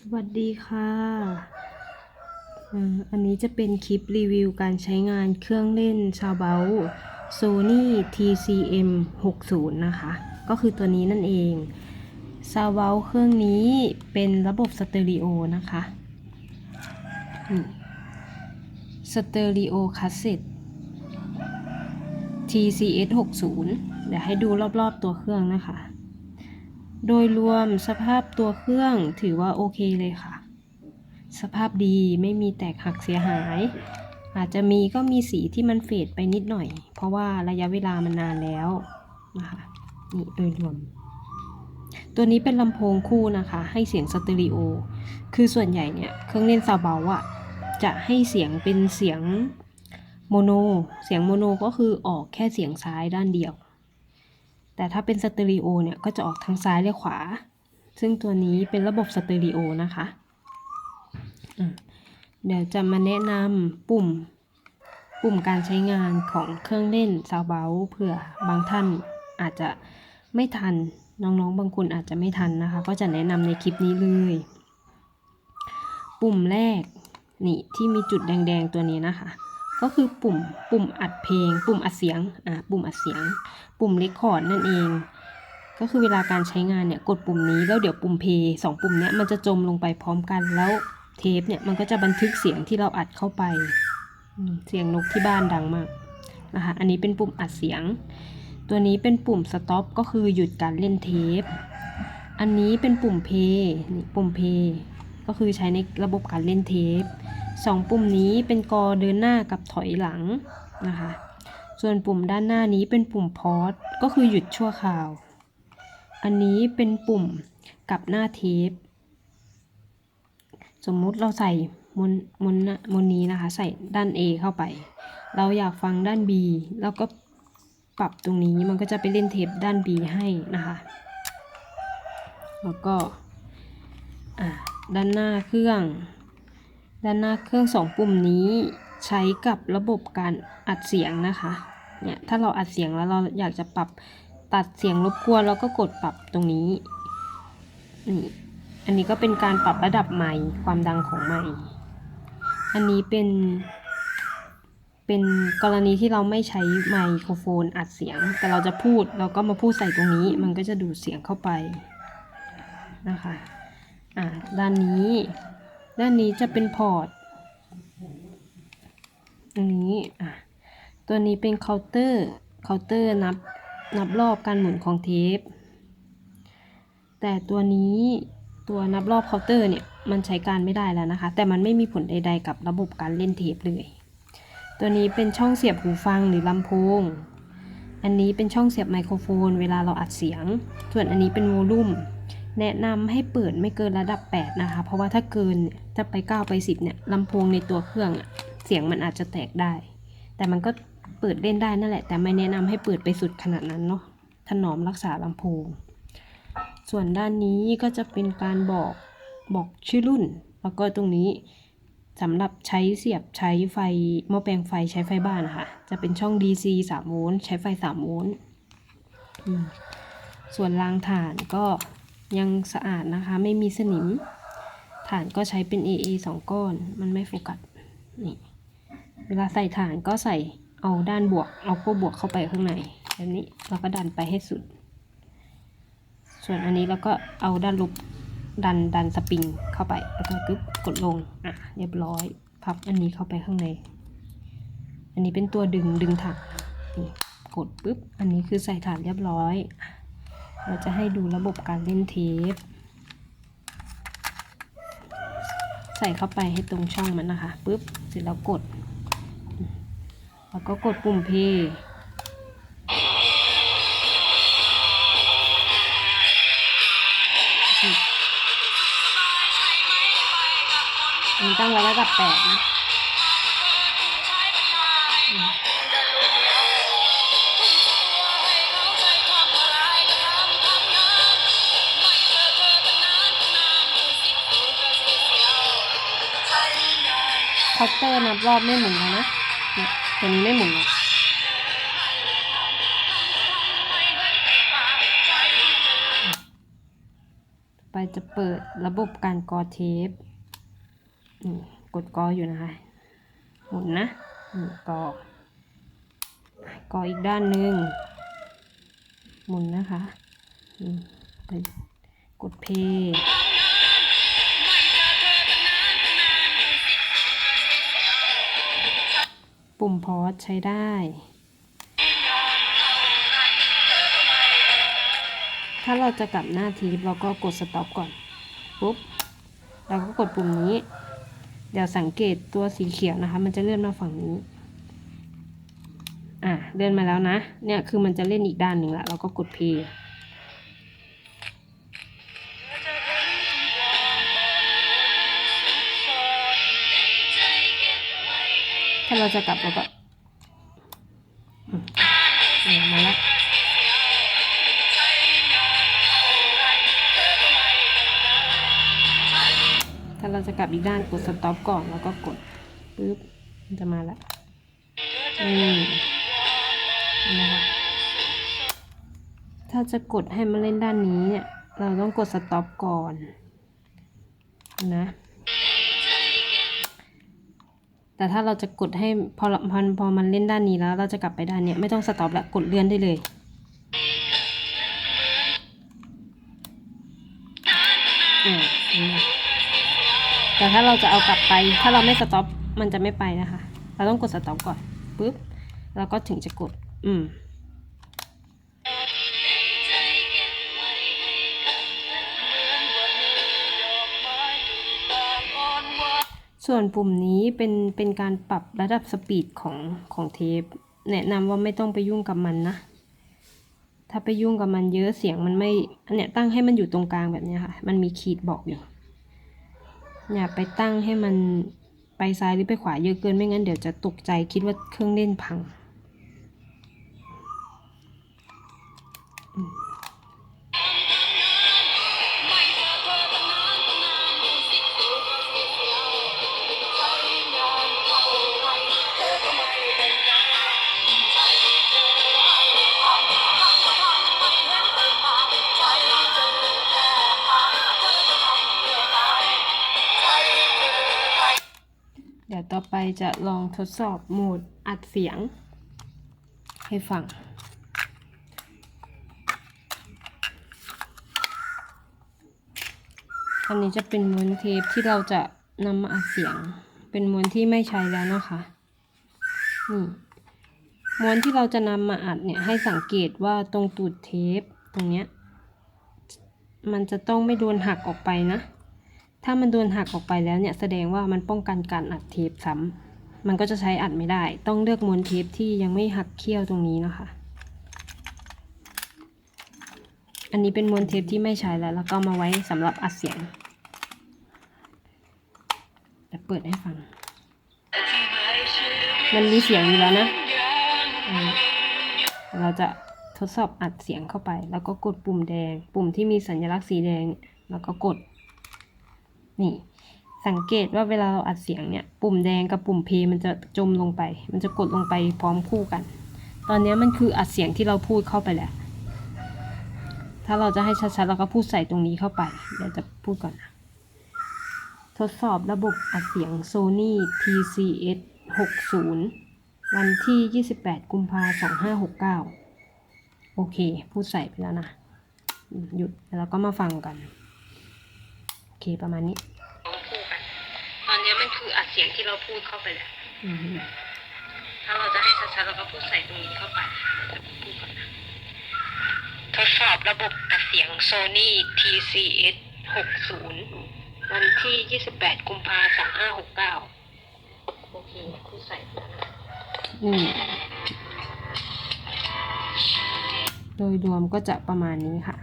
สวัสดีค่ะอันนี้จะเป็นคลิปรีวิวการใช้งานเครื่องเล่นซาวเบล Sony TCM 60นะคะ ก็คือตัวนี้นั่นเองซาวเบลเครื่องนี้เป็นระบบสเตอริโอนะคะสเตอริโอคาสเซ็ต TCS 60เดี๋ยวให้ดูรอบๆตัวเครื่องนะคะ โดยรวมสภาพตัวเครื่องถือว่าโอเคเลยค่ะ สภาพดีไม่มีแตกหักเสียหาย อาจจะมีก็มีสีที่มันเฟดไปนิดหน่อย เพราะว่าระยะเวลามันนานแล้วนะคะนี่โดยรวม ตัวนี้เป็นลำโพงคู่นะคะ ให้เสียงสเตอริโอ คือส่วนใหญ่เนี่ยเครื่องเล่นซาวเบาอะจะให้เสียงเป็นเสียงโมโน เสียงโมโนก็คือออกแค่เสียงซ้ายด้านเดียว แต่ถ้าเป็นสเตอริโอเนี่ยก็จะออกทางซ้ายและขวา ซึ่งตัวนี้เป็นระบบสเตอริโอนะคะ เดี๋ยวจะมาแนะนำปุ่ม ปุ่มการใช้งานของเครื่องเล่นซาวเบลเผื่อบางท่านอาจจะไม่ทันน้องๆ บางคนอาจจะไม่ทันนะคะ ก็จะแนะนำในคลิปนี้เลย ปุ่มแรกนี่ที่มีจุดแดงๆตัวนี้นะคะ ก็คือปุ่มปุ่มอัดเพลง ปุ่มอัดเสียงอ่าปุ่มอัดเสียง ปุ่มเลคคอร์ดนั่นเอง ก็คือเวลาการใช้งานเนี่ยกดปุ่มนี้แล้วเดี๋ยวปุ่มเพย์สองปุ่มเนี้ยมันจะจมลงไปพร้อมกันแล้วเทปเนี่ยมันก็จะบันทึกเสียงที่เราอัดเข้าไป เสียงนกที่บ้านดังมากนะคะอันนี้เป็นปุ่มอัดเสียง ตัวนี้เป็นปุ่มสต็อปก็คือหยุดการเล่นเทป อันนี้เป็นปุ่มเพย์นี่ปุ่มเพย์ก็คือใช้ในระบบการเล่นเทป สองปุ่มนี้เป็นกอเดินหน้ากับถอยหลังนะคะ ส่วนปุ่มด้านหน้านี้เป็นปุ่มพอสก็คือหยุดชั่วคราว อันนี้เป็นปุ่มกับหน้าเทป สมมุติเราใส่มนมนมนนี้นะคะ ใส่ด้าน A เข้าไป เราอยากฟังด้าน B แล้วก็ปรับตรงนี้มันก็จะไปเล่นเทปด้าน B ให้นะคะ แล้วก็ด้านหน้าเครื่อง ด้านหน้าเครื่องสองปุ่มนี้ใช้กับระบบการอัดเสียงนะคะ เนี่ยถ้าเราอัดเสียงแล้วเราอยากจะปรับตัดเสียงรบกวนเราก็กดปรับตรงนี้นี่อันนี้ก็เป็นการปรับระดับไมค์ความดังของไมค์อันนี้เป็นเป็นกรณีที่เราไม่ใช้ไมโครโฟนอัดเสียง แต่เราจะพูดเราก็มาพูดใส่ตรงนี้ มันก็จะดูดเสียงเข้าไปนะคะอ่าด้านนี้ ด้านนี้จะเป็นพอร์ตอันนี้อะตัวนี้เป็นเคาน์เตอร์เคาน์เตอร์นับนับรอบการหมุนของเทป แต่ตัวนี้ตัวนับรอบเคาน์เตอร์เนี่ยมันใช้การไม่ได้แล้วนะคะ แต่มันไม่มีผลใด ๆ กับระบบการเล่นเทปเลย ตัวนี้เป็นช่องเสียบหูฟังหรือลำโพง อันนี้เป็นช่องเสียบไมโครโฟน เวลาเราอัดเสียง ส่วนอันนี้เป็นโวลูม แนะนำให้เปิดไม่เกินระดับ 8 นะคะ เพราะว่าถ้าเกินถ้าไป 9 ไป 10 เนี่ยลำโพงในตัวเครื่องอะเสียงมันอาจจะแตกได้ แต่มันก็เปิดเล่นได้นั่นแหละ แต่ไม่แนะนำให้เปิดไปสุดขนาดนั้นเนาะถนอมรักษาลำโพง ส่วนด้านนี้ก็จะเป็นการบอกบอกชื่อรุ่น แล้วก็ตรงนี้สำหรับใช้เสียบใช้ไฟหม้อแปลงไฟใช้ไฟบ้านนะคะจะเป็นช่อง DC 3 โวลต์ใช้ไฟ 3 โวลต์ส่วนรางฐานก็ ยังสะอาดนะคะ ไม่มีสนิม ฐานก็ใช้เป็น AA 2 ก้อน มันไม่โฟกัส นี่ เวลาใส่ฐานก็ใส่เอาด้านบวก เอาขั้วบวกเข้าไปข้างในแบบนี้เราก็ดันไปให้สุด ส่วนอันนี้เราก็เอาด้านลบดันดันสปริงเข้าไป แล้วก็กึ๊บกดลง อะ เรียบร้อย พับอันนี้เข้าไปข้างใน อันนี้เป็นตัวดึงดึงถักนี่กดปุ๊บ อันนี้คือใส่ฐานเรียบร้อย เราจะให้ดูระบบการเล่นเทป ใส่เข้าไปให้ตรงช่องมันนะคะปุ๊บเสร็จแล้วกด แล้วก็กดปุ่มเพย์อันนี้ตั้งไว้ระดับแปดนะ คาน์เตอร์นับรอบไม่หมุนแล้วนะเนี่ยตัวนี้ไม่หมุนแล้วไปจะเปิดระบบการกอเทปกดกออยู่นะคะ หมุนนะกอกออีกด้านหนึ่งหมุนนะคะไปกดเพย์ ปุ่มพอสใช้ได้ ถ้าเราจะกลับหน้าทีเราก็กดสต็อปก่อน ปุ๊บ เราก็กดปุ่มนี้ เดี๋ยวสังเกตตัวสีเขียวนะคะ มันจะเลื่อนมาฝั่งนี้ อะ เลื่อนมาแล้วนะ เนี่ยคือมันจะเล่นอีกด้านหนึ่งละ เราก็กดเพย์าเราจะกลับเราก็มาแล้วถ้าเราจะกลับอีกด้านกดสต็อปก่อนแล้วก็กดปึ๊บมันจะมาแล้วนี่นะคะถ้าจะกดให้มันเล่นด้านนี้เนี่ย เราต้องกดสต็อปก่อนนะ แต่ถ้าเราจะกดให้พอพอพอมันเล่นด้านนี้แล้ว เราจะกลับไปด้านเนี้ยไม่ต้องสต็อปละกดเลื่อนได้เลย แต่ถ้าเราจะเอากลับไป ถ้าเราไม่สต็อปมันจะไม่ไปนะคะ เราต้องกดสต็อปก่อนปุ๊บแล้วก็ถึงจะกด อืม ส่วนปุ่มนี้เป็นเป็นการปรับระดับสปีดของของเทป แนะนำว่าไม่ต้องไปยุ่งกับมันนะ ถ้าไปยุ่งกับมันเยอะเสียงมันไม่อันเนี้ยตั้งให้มันอยู่ตรงกลางแบบนี้ค่ะ มันมีขีดบอกอยู่อย่าไปตั้งให้มันไปซ้ายหรือไปขวาเยอะเกินไม่งั้นเดี๋ยวจะตกใจคิดว่าเครื่องเล่นพัง ต่อไปจะลองทดสอบโหมดอัดเสียง ให้ฟัง อันนี้จะเป็นม้วนเทปที่เราจะนำมาอัดเสียง เป็นม้วนที่ไม่ใช้แล้วนะคะนี่ม้วนที่เราจะนำมาอัดเนี่ยให้สังเกตว่าตรงตูดเทปตรงเนี้ยมันจะต้องไม่โดนหักออกไปนะ ถ้ามันโดนหักออกไปแล้วเนี่ยแสดงว่ามันป้องกันการอัดเทปซ้ำมันก็จะใช้อัดไม่ได้ ต้องเลือกม้วนเทปที่ยังไม่หักเขี้ยวตรงนี้นะคะ อันนี้เป็นม้วนเทปที่ไม่ใช้แล้ว แล้วก็มาไว้สำหรับอัดเสียงแต่เปิดให้ฟัง มันมีเสียงอยู่แล้วนะ เราจะทดสอบอัดเสียงเข้าไป แล้วก็กดปุ่มแดง ปุ่มที่มีสัญลักษณ์สีแดง แล้วก็กด นี่ สังเกตว่าเวลาเราอัดเสียงเนี่ย ปุ่มแดงกับปุ่มเพย์มันจะจมลงไป มันจะกดลงไปพร้อมคู่กัน ตอนนี้มันคืออัดเสียงที่เราพูดเข้าไปแล้ว ถ้าเราจะให้ชัดๆเราก็พูดใส่ตรงนี้เข้าไป เดี๋ยวจะพูดก่อนนะทดสอบระบบอัดเสียง Sony PCS 60 วันที่ 28 กุมภาพันธ์2569 โอเค พูดใส่ไปแล้วนะ หยุดแล้วก็มาฟังกัน โอเค ประมาณนี้ สียงที่เราพูดเข้าไปแล้วถ้าเราจะให้ชัดๆเราก็พูดใส่ตรงนี้เข้าไปเราจะพูดก่อนนะทดสอบระบบอัดเสียง Sony TCS 60 วันที่ 28 กุมภาพันธ์2569 โอเคพูดใส่ไปแล้วนะอืมโดยรวมก็จะประมาณนี้ค่ะ